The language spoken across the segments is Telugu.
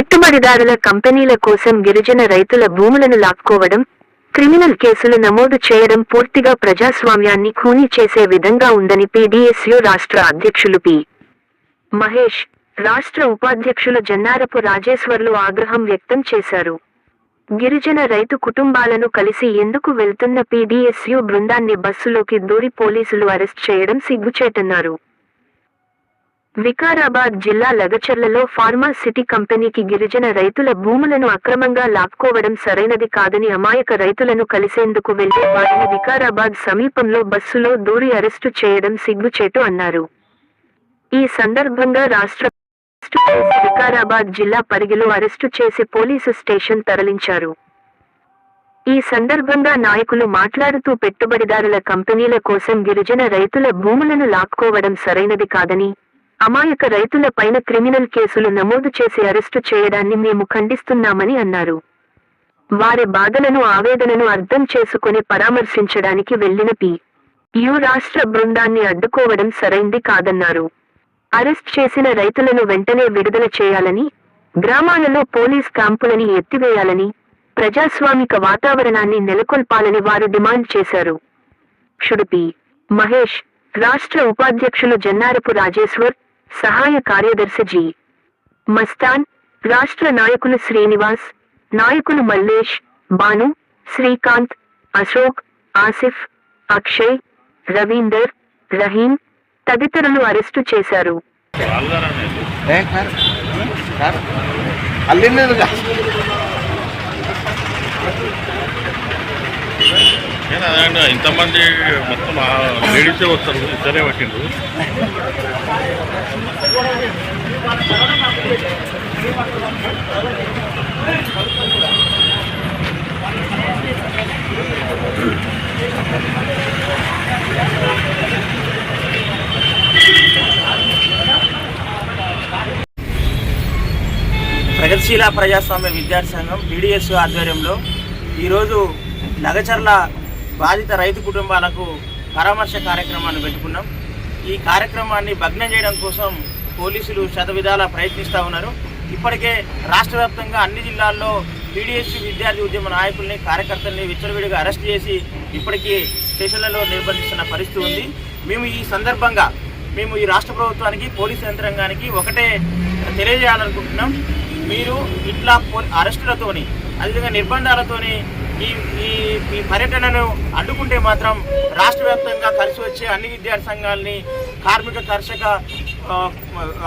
పెట్టుబడిదారుల కంపెనీల కోసం గిరిజన రైతుల భూములను లాక్కోవడం క్రిమినల్ కేసులు నమోదు చేయడం పూర్తిగా ప్రజాస్వామ్యాన్ని ఖూనీ చేసే విధంగా ఉందని పీడీఎస్యు రాష్ట్ర అధ్యక్షులు పి. మహేష్ రాష్ట్ర ఉపాధ్యక్షులు జన్నారపు రాజేశ్వర్లు ఆగ్రహం వ్యక్తం చేశారు. గిరిజన రైతు కుటుంబాలను కలిసి ఎందుకు వెళ్తున్న పీడీఎస్యు బృందాన్ని బస్సులోకి దూరి పోలీసులు అరెస్ట్ చేయడం సిగ్గుచేటన్నారు. వికారాబాద్ జిల్లా లగచర్లలో ఫార్మా సిటీ కంపెనీకి గిరిజన రైతుల భూములను అక్రమంగా లాక్కోవడం సరైనది కాదని అమాయక రైతులను కలిసేందుకు వెళ్ళే వారిని వికారాబాద్ సమీపంలో బస్సులో దూరి అరెస్టు చేయడం సిగ్గుచేటు అన్నారు. ఈ సందర్భంగా రాష్ట్ర వికారాబాద్ జిల్లా పరిగిలో అరెస్టు చేసి పోలీసు స్టేషన్ తరలించారు. ఈ సందర్భంగా నాయకులు మాట్లాడుతూ పెట్టుబడిదారుల కంపెనీల కోసం గిరిజన రైతుల భూములను లాక్కోవడం సరైనది కాదని అమాయక రైతుల పైన క్రిమినల్ కేసులు నమోదు చేసి అరెస్టు చేయడాన్ని మేము ఖండిస్తున్నామని అన్నారు. వారి బాధలను ఆవేదనను అర్థం చేసుకుని పరామర్శించడానికి వెళ్ళిన పి. యు రాష్ట్ర బృందాన్ని అడ్డుకోవడం సరైంది కాదన్నారు. అరెస్ట్ చేసిన రైతులను వెంటనే విడుదల చేయాలని గ్రామాలలో పోలీస్ క్యాంపులని ఎత్తివేయాలని ప్రజాస్వామిక వాతావరణాన్ని నెలకొల్పాలని వారు డిమాండ్ చేశారు. క్షుడుపి మహేష్ రాష్ట్ర ఉపాధ్యక్షులు జన్నారపు రాజేశ్వర్ సహాయ కార్యదర్శి జి. మస్తాన్ రాష్ట్ర నాయకులు శ్రీనివాస్ నాయకులు మల్లేష్ బాను శ్రీకాంత్ అశోక్ ఆసిఫ్ అక్షయ్ రవీందర్ రహీం తదితరులు అరెస్టు చేశారు. ఏ నేను అదే ఇంతమంది మొత్తం లేడీసే వస్తారు ఇద్దరే పట్టిండ్రు. ప్రగతిశీల ప్రజాస్వామ్య విద్యార్థి సంఘం పీడిఎస్ ఆధ్వర్యంలో ఈరోజు నగచర్ల బాధిత రైతు కుటుంబాలకు పరామర్శ కార్యక్రమాన్ని పెట్టుకున్నాం. ఈ కార్యక్రమాన్ని భగ్నం చేయడం కోసం పోలీసులు శతవిధాలా ప్రయత్నిస్తూ ఉన్నారు. ఇప్పటికే రాష్ట్ర వ్యాప్తంగా అన్ని జిల్లాల్లో పీడిఎస్ విద్యార్థి ఉద్యమ నాయకుల్ని కార్యకర్తల్ని విచ్చలవిడిగా అరెస్ట్ చేసి ఇప్పటికీ స్టేషన్లలో నిర్బంధిస్తున్న పరిస్థితి ఉంది. మేము ఈ సందర్భంగా మేము ఈ రాష్ట్ర ప్రభుత్వానికి పోలీసు యంత్రాంగానికి ఒకటే తెలియజేయాలనుకుంటున్నాం. మీరు ఇట్లా పో- అరెస్టులతోని అదేవిధంగా నిర్బంధాలతోని ఈ ఈ ఈ పర్యటనను అడ్డుకుంటే మాత్రం రాష్ట్ర వ్యాప్తంగా కలిసి వచ్చే అన్ని విద్యార్థి సంఘాలని కార్మిక కర్షక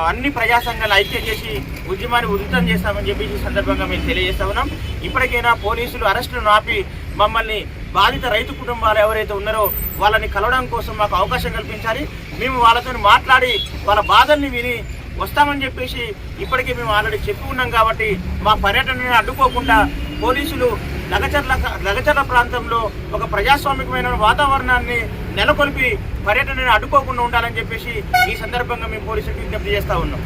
అన్ని ప్రజా సంఘాలు ఐక్యం చేసి ఉద్యమాన్ని ఉధృతం చేస్తామని చెప్పి ఈ సందర్భంగా మేము తెలియజేస్తా ఉన్నాం. ఇప్పటికైనా పోలీసులు అరెస్టులను ఆపి మమ్మల్ని బాధిత రైతు కుటుంబాలు ఎవరైతే ఉన్నారో వాళ్ళని కలవడం కోసం మాకు అవకాశం కల్పించాలి. మేము వాళ్ళతో మాట్లాడి వాళ్ళ బాధల్ని విని వస్తామని చెప్పేసి ఇప్పటికే మేము ఆల్రెడీ చెప్పి ఉన్నాం కాబట్టి మా పర్యటనని అడ్డుకోకుండా పోలీసులు లగచర్ల లగచర్ల ప్రాంతంలో ఒక ప్రజాస్వామికమైన వాతావరణాన్ని నెలకొల్పి పర్యటనని అడ్డుకోకుండా ఉండాలని చెప్పేసి ఈ సందర్భంగా మేము పోలీసులకు విజ్ఞప్తి చేస్తా ఉన్నాం.